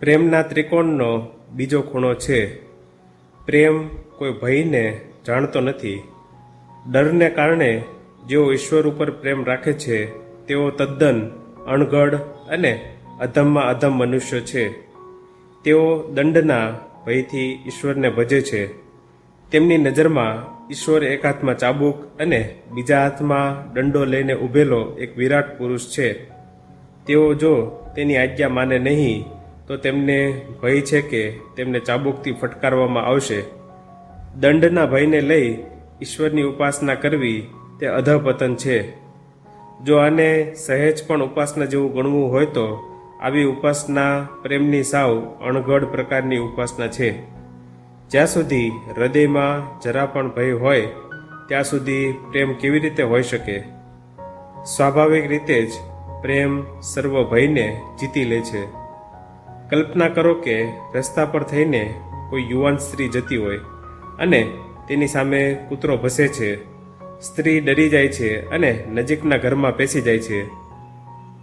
પ્રેમના ત્રિકોણનો બીજો ખૂણો છે. પ્રેમ કોઈ ભયને જાણતો નથી. ડરને કારણે જેઓ ઈશ્વર ઉપર પ્રેમ રાખે છે, તેઓ તદ્દન અણઘડ અને અધમમાં અધમ મનુષ્ય છે. તેઓ દંડના ભયથી ઈશ્વરને ભજે છે. તેમની નજરમાં ઈશ્વર એક હાથમાં ચાબુક અને બીજા હાથમાં દંડો લઈને ઊભેલો એક વિરાટ પુરુષ છે. તેઓ જો તેની આજ્ઞા માને નહીં તો તેમને ભય છે કે તેમને ચાબુકથી ફટકારવામાં આવશે. દંડના ભયને લઈ ઈશ્વરની ઉપાસના કરવી તે અધપતન છે. જો આને સહેજ પણ ઉપાસના જેવું ગણવું હોય તો આવી ઉપાસના પ્રેમની સાવ અણઘડ પ્રકારની ઉપાસના છે. જ્યાં સુધી હૃદયમાં જરા પણ ભય હોય, ત્યાં સુધી પ્રેમ કેવી રીતે હોઈ શકે? સ્વાભાવિક રીતે જ પ્રેમ સર્વ ભયને જીતી લે છે. કલ્પના કરો કે રસ્તા પર થઈને કોઈ યુવાન સ્ત્રી જતી હોય અને તેની સામે કૂતરો ભસે છે, સ્ત્રી ડરી જાય છે અને નજીકના ઘરમાં પેસી જાય છે.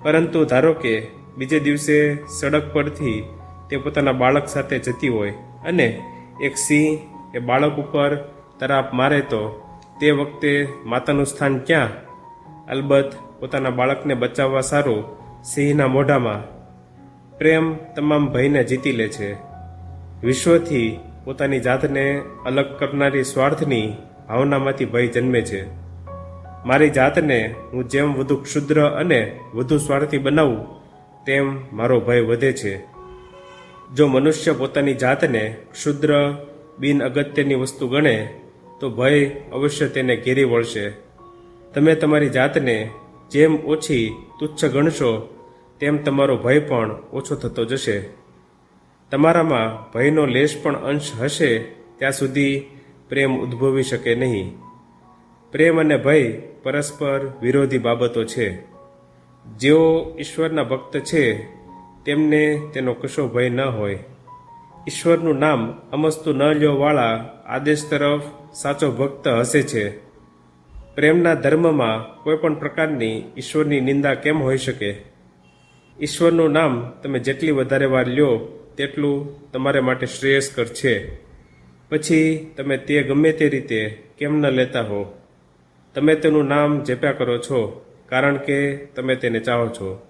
પરંતુ ધારો કે બીજે દિવસે સડક પરથી તે પોતાના બાળક સાથે જતી હોય અને એક સિંહ એ બાળક ઉપર તરાપ મારે તો તે વખતે માતાનું સ્થાન ક્યાં? અલબત્ત પોતાના બાળકને બચાવવા સારું સિંહના મોઢામાં પ્રેમ તમામ ભયને જીતી લે છે. વિશ્વથી પોતાની જાતને અલગ કરનારી સ્વાર્થની ભાવનામાંથી ભય જન્મે છે. મારી જાતને હું જેમ વધુ ક્ષુદ્ર અને વધુ સ્વાર્થી બનાવું, તેમ મારો ભય વધે છે. જો મનુષ્ય પોતાની જાતને ક્ષુદ્ર, બિન અગત્યની વસ્તુ ગણે, તો ભય અવશ્ય તેને ઘેરી વળશે. તમે તમારી જાતને જેમ ઓછી તુચ્છ ગણશો તેમ તમારો ભય પણ ઓછો થતો જશે. તમારામાં ભયનો લેશ પણ અંશ હશે, ત્યાં સુધી પ્રેમ ઉદ્ભવી શકે નહીં. પ્રેમ અને ભય પરસ્પર વિરોધી બાબતો છે. જેઓ ઈશ્વરના ભક્ત છે, તેમને તેનો કશો ભય ન હોય. ઈશ્વરનું નામ અમસ્તુ ન લ્યોવાળા આદેશ તરફ સાચો ભક્ત હસે છે. પ્રેમના ધર્મમાં કોઈ પણ પ્રકારની ઈશ્વરની નિંદા કેમ હોઈ શકે? ઈશ્વરનું નામ તમે જેટલી વધારે વાર લ્યો, તેટલું તમારે માટે શ્રેયસ્કર છે. પછી તમે તે ગમે તે રીતે કેમ ન લેતા હો? તમે તેનું નામ જપ્યા કરો છો, કારણ કે તમે તેને ચાહો છો.